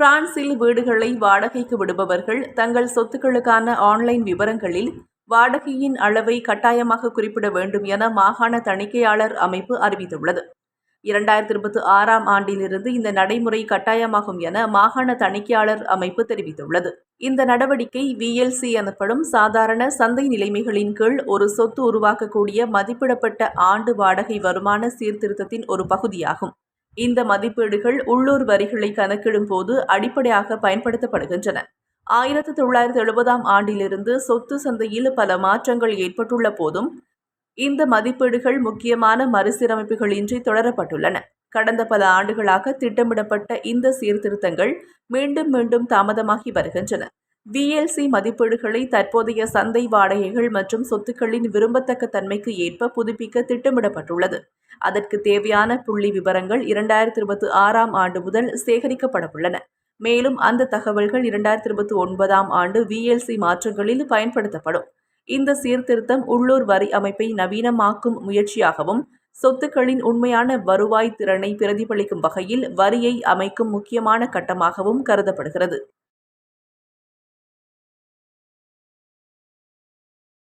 பிரான்சில் வீடுகளை வாடகைக்கு விடுபவர்கள் தங்கள் சொத்துக்களுக்கான ஆன்லைன் விவரங்களில் வாடகையின் அளவை கட்டாயமாக குறிப்பிட வேண்டும் என மாகாண தணிக்கையாளர் அமைப்பு அறிவித்துள்ளது. இரண்டாயிரத்தி இருபத்தி ஆறாம் ஆண்டிலிருந்து இந்த நடைமுறை கட்டாயமாகும் என மாகாண தணிக்கையாளர் அமைப்பு தெரிவித்துள்ளது. இந்த நடவடிக்கை விஎல்சி எனப்படும் சாதாரண சந்தை நிலைமைகளின் கீழ் ஒரு சொத்து உருவாக்கக்கூடிய மதிப்பிடப்பட்ட ஆண்டு வாடகை வருமான சீர்திருத்தத்தின் ஒரு பகுதியாகும். இந்த மதிப்பீடுகள் உள்ளூர் வரிகளை கணக்கிடும் போது அடிப்படையாக பயன்படுத்தப்படுகின்றன. ஆயிரத்தி தொள்ளாயிரத்தி எழுபதாம் ஆண்டிலிருந்து சொத்து சந்தையில் பல மாற்றங்கள் ஏற்பட்டுள்ள போதும் இந்த மதிப்பீடுகள் முக்கியமான மறுசீரமைப்புகளின்றி தொடரப்பட்டுள்ளன. கடந்த பல ஆண்டுகளாக திட்டமிடப்பட்ட இந்த சீர்திருத்தங்கள் மீண்டும் மீண்டும் தாமதமாகி வருகின்றன. விஎல்சி மதிப்பீடுகளை தற்போதைய சந்தை வாடகைகள் மற்றும் சொத்துக்களின் விரும்பத்தக்க தன்மைக்கு ஏற்ப புதுப்பிக்க திட்டமிடப்பட்டுள்ளது. அதற்கு தேவையான புள்ளி விவரங்கள் இரண்டாயிரத்தி இருபத்தி ஆறாம் ஆண்டு முதல் சேகரிக்கப்படவுள்ளன. மேலும் அந்த தகவல்கள் இரண்டாயிரத்தி இருபத்தி ஒன்பதாம் ஆண்டு விஎல்சி மாற்றங்களில் பயன்படுத்தப்படும். இந்த சீர்திருத்தம் உள்ளூர் வரி அமைப்பை நவீனமாக்கும் முயற்சியாகவும் சொத்துக்களின் உண்மையான வருவாய் திறனை பிரதிபலிக்கும் வகையில் வரியை அமைக்கும் முக்கியமான கட்டமாகவும் கருதப்படுகிறது.